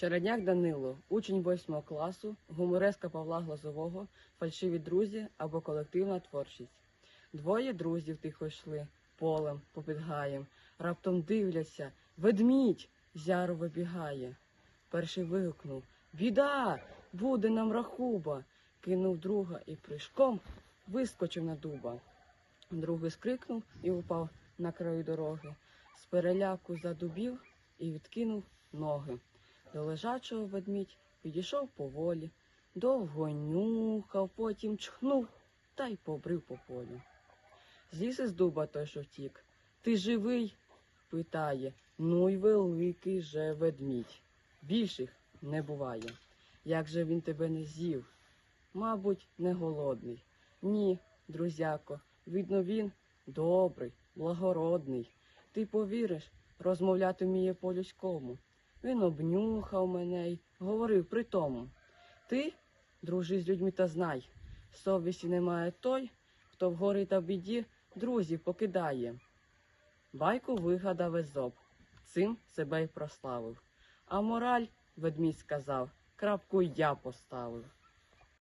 Чередняк Данило, учень 8 класу, гумореска Павла Глазового, фальшиві друзі або колективна творчість. Двоє друзів тихо йшли полем попід гаєм. Раптом дивляться ведмідь з яру вибігає. Перший вигукнув Біда! Буде нам рахуба. Кинув друга і прыжком вискочив на дуба. Другий скрикнув і упав на краю дороги. З переляку задубів і відкинув ноги. До лежачого ведмідь підійшов поволі, довго нюхав, потім чхнув та й побрив по полю. Зліз із дуба той, що втік. Ти живий? питає. Ну й великий же ведмідь. Більших не буває. Як же він тебе не з'їв? Мабуть, не голодний. Ні, друзяко, видно, він добрий, благородний. Ти повіриш, розмовляти вміє по-людському. Він обнюхав мене й говорив при тому. Ти, дружи з людьми та знай, совісті немає той, хто в горі та в біді друзів покидає. Байку вигадав Езоп, цим себе й прославив. А мораль, ведмідь сказав, крапку я поставив.